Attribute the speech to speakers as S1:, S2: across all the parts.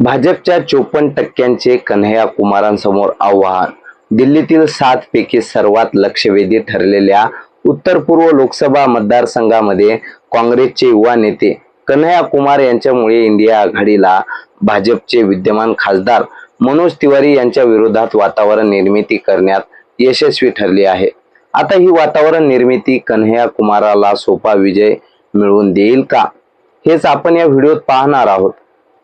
S1: भाजपच्या चोपन्न टक्क्यांचे कन्हैया कुमारांसमोर आव्हान. दिल्लीतील सात पैकी सर्वात लक्षवेधी ठरलेल्या उत्तर पूर्व लोकसभा मतदारसंघामध्ये काँग्रेसचे युवा नेते कन्हैया कुमार यांच्यामुळे इंडिया आघाडीला भाजपचे विद्यमान खासदार मनोज तिवारी यांच्या विरोधात वातावरण निर्मिती करण्यात यशस्वी ठरली आहे. आता ही वातावरण निर्मिती कन्हैया कुमाराला सोपा विजय मिळवून देईल का? हेच आपण या व्हिडिओत पाहणार आहोत.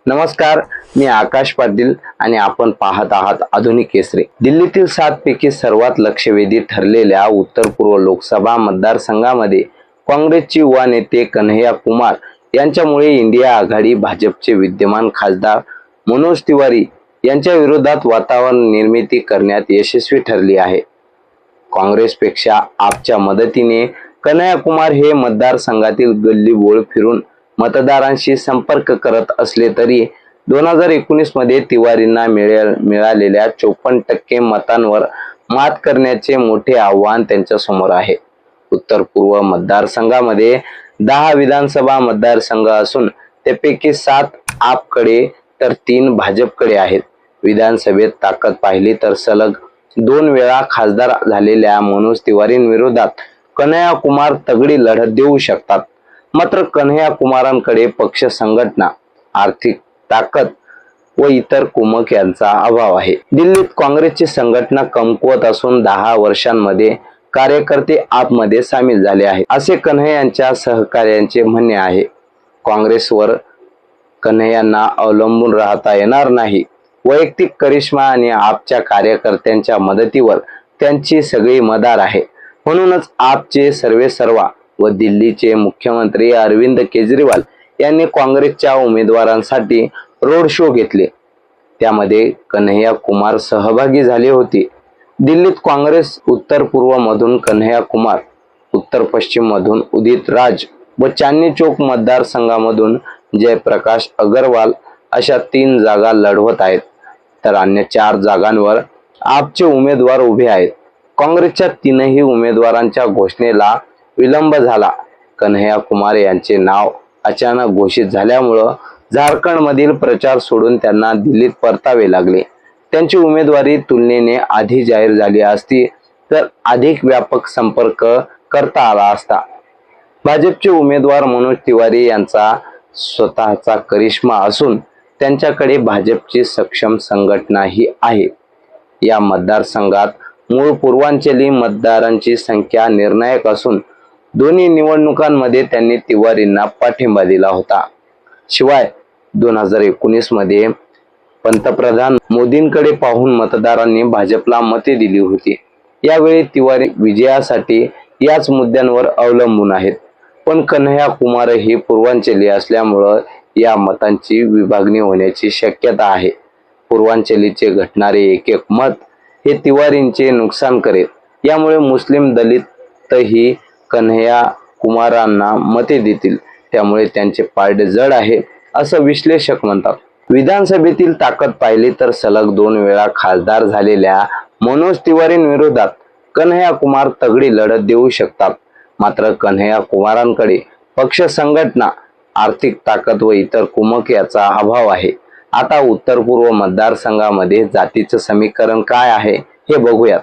S1: नमस्कार मी आकाश पाटील आणि आपण पाहत आहात आधुनिक केसरी. दिल्लीतील सात पैकी सर्वात लक्षवेधी ठरलेल्या उत्तर पूर्व लोकसभा मतदारसंघामध्ये काँग्रेसचे युवा नेते कन्हैया कुमार यांच्यामुळे इंडिया आघाडी भाजपचे विद्यमान खासदार मनोज तिवारी यांच्या विरोधात वातावरण निर्मिती करण्यात यशस्वी ठरली आहे. काँग्रेसपेक्षा आपच्या मदतीने कन्हैया कुमार हे मतदारसंघातील गल्ली बोळ फिरून मतदारांशी संपर्क करत असले तरी दोन हजार एकोणीसमध्ये तिवारींना मिळेल मिळालेल्या चोपन्न टक्के मतांवर मात करण्याचे मोठे आव्हान त्यांच्यासमोर आहे. उत्तर पूर्व मतदारसंघामध्ये दहा विधानसभा मतदारसंघ असून त्यापैकी सात आपकडे तर तीन भाजपकडे आहेत. विधानसभेत ताकद पाहिली तर सलग दोन वेळा खासदार झालेल्या मनोज तिवारींविरोधात कन्हैया कुमार तगडी लढत देऊ शकतात. मात्र कन्हैया कुमारांकडे पक्ष संघटना आर्थिक ताकद व इतर कुमक यांचा अभाव आहे. दिल्लीत काँग्रेसची संघटना कमकुवत असून दहा वर्षांमध्ये कार्यकर्ते आतमध्ये सामील झाले आहेत. असे कन्हैयांच्या सहकार्यांचे म्हणणे आहे काँग्रेसवर कन्हैयांना अवलंबून राहता येणार नाही. वैयक्तिक करिश्मा आणि आपच्या कार्यकर्त्यांच्या मदतीवर त्यांची सगळी मदार आहे. म्हणूनच आपचे सर्वे सर्वा व दिल्लीचे मुख्यमंत्री अरविंद केजरीवाल यांनी काँग्रेसच्या उमेदवारांसाठी रोड शो घेतले. त्यामध्ये कन्हैया कुमार सहभागी झाले होते. दिल्लीत काँग्रेस उत्तर पूर्व मधून कन्हैया कुमार उत्तर पश्चिम मधून उदित राज व चांदनी चौक मतदारसंघामधून जयप्रकाश अगरवाल अशा तीन जागा लढवत आहेत. तर अन्य चार जागांवर आपचे उमेदवार उभे आहेत. काँग्रेसच्या तीनही उमेदवारांच्या घोषणेला विलंब झाला. कन्हैया कुमार यांचे नाव अचानक घोषित झाल्यामुळं झारखंडमधील प्रचार सोडून त्यांना दिल्लीत परतावे लागले. त्यांची उमेदवारी तुलनेने आधी जाहीर झाली असती तर अधिक व्यापक संपर्क करता आला असता. भाजपचे उमेदवार मनोज तिवारी यांचा स्वतःचा करिश्मा असून त्यांच्याकडे भाजपची सक्षम संघटनाही आहे. या मतदारसंघात मूळ पूर्वांचली मतदारांची संख्या निर्णायक असून दोन्ही निवडणुकांमध्ये त्यांनी तिवारींना पाठिंबा दिला होता. शिवाय दोन हजार एकोणीसमध्ये पंतप्रधान मोदींकडे पाहून मतदारांनी भाजपला मते दिली होती. यावेळी तिवारी विजयासाठी याच मुद्द्यांवर अवलंबून आहेत. पण कन्हैया कुमार ही पूर्वांचली असल्यामुळं या मतांची विभागणी होण्याची शक्यता आहे. पूर्वांचलीचे घटणारे एक एक मत हे तिवारींचे नुकसान करेल. यामुळे मुस्लिम दलितही कन्हैया कुमारांना मते देतील. त्यामुळे त्यांचे पारडे जड आहे असं विश्लेषक म्हणतात. विधानसभेतील ताकद पाहिली तर सलग दोन वेळा खासदार झालेल्या मनोज तिवारींविरोधात कन्हैया कुमार तगडी लढत देऊ शकतात. मात्र कन्हैया कुमारांकडे पक्ष संघटना आर्थिक ताकद व इतर कुमक याचा अभाव आहे. आता उत्तर पूर्व मतदारसंघामध्ये जातीचं समीकरण काय आहे हे बघूयात.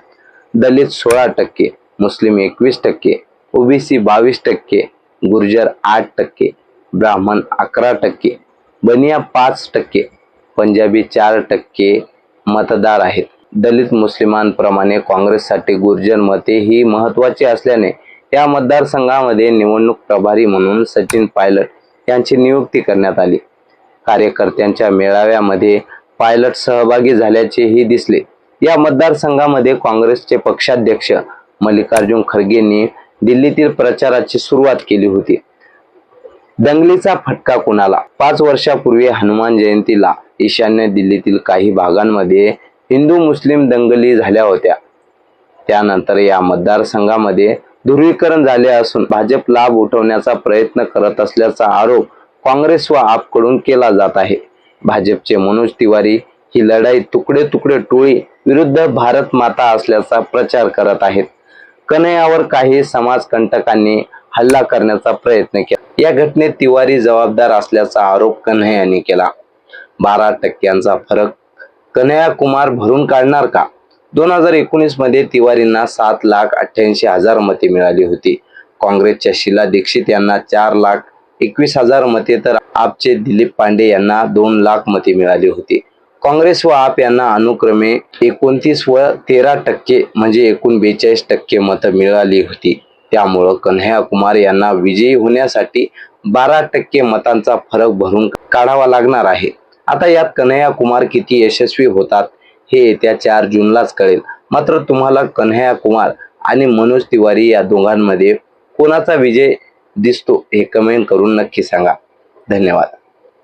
S1: दलित सोळा टक्के मुस्लिम एकवीस टक्के ओबीसी बावीस टक्के गुर्जर आठ टक्के ब्राह्मण अकरा टक्के बनिया पाच टक्के पंजाबी चार टक्के मतदार आहेत. दलित मुस्लिमांप्रमाणे काँग्रेससाठी गुर्जर मते ही महत्वाची असल्याने या मतदारसंघामध्ये निवडणूक प्रभारी म्हणून सचिन पायलट यांची नियुक्ती करण्यात आली. कार्यकर्त्यांच्या मेळाव्यामध्ये पायलट सहभागी झाल्याचेही दिसले. या मतदारसंघामध्ये काँग्रेसचे पक्षाध्यक्ष मल्लिकार्जुन खरगेंनी दिल्लीतील प्रचाराची सुरुवात केली होती. दंगलीचा फटका कुणाला? पाच वर्षापूर्वी हनुमान जयंतीला ईशान्य दिल्लीतील काही भागांमध्ये हिंदू मुस्लिम दंगली झाल्या होत्या. त्यानंतर या मतदारसंघामध्ये ध्रुवीकरण झाले असून भाजप लाभ उठवण्याचा प्रयत्न करत असल्याचा आरोप काँग्रेस व आपकडून केला जात आहे. भाजपचे मनोज तिवारी ही लढाई तुकडे तुकडे टोळी विरुद्ध भारत माता असल्याचा प्रचार करत आहेत. कन्हैयावर काही समाजकंटकांनी हल्ला करण्याचा प्रयत्न केला. या घटनेत तिवारी जबाबदार असल्याचा आरोप कन्हैयांनी केला. बारा टक्क्यांचा फरक कन्हैया कुमार भरून काढणार का? दोन हजार एकोणीसमध्ये तिवारींना सात लाख अठ्ठ्याऐंशी हजार मते मिळाली होती. काँग्रेसच्या शीला दीक्षित यांना चार लाख एकवीस हजार मते तर आपचे दिलीप पांडे यांना दोन लाख मते मिळाली होती. काँग्रेस व आप यांना अनुक्रमे एकोणतीस व तेरा टक्के म्हणजे एकूण बेचाळीस टक्के मतं मिळाली होती. त्यामुळं कन्हैया कुमार यांना विजयी होण्यासाठी बारा टक्के मतांचा फरक भरून काढावा लागणार आहे. आता यात कन्हैया कुमार किती यशस्वी होतात हे येत्या चार जूनलाच कळेल. मात्र तुम्हाला कन्हैया कुमार आणि मनोज तिवारी या दोघांमध्ये कोणाचा विजय दिसतो हे कमेंट करून नक्की सांगा. धन्यवाद.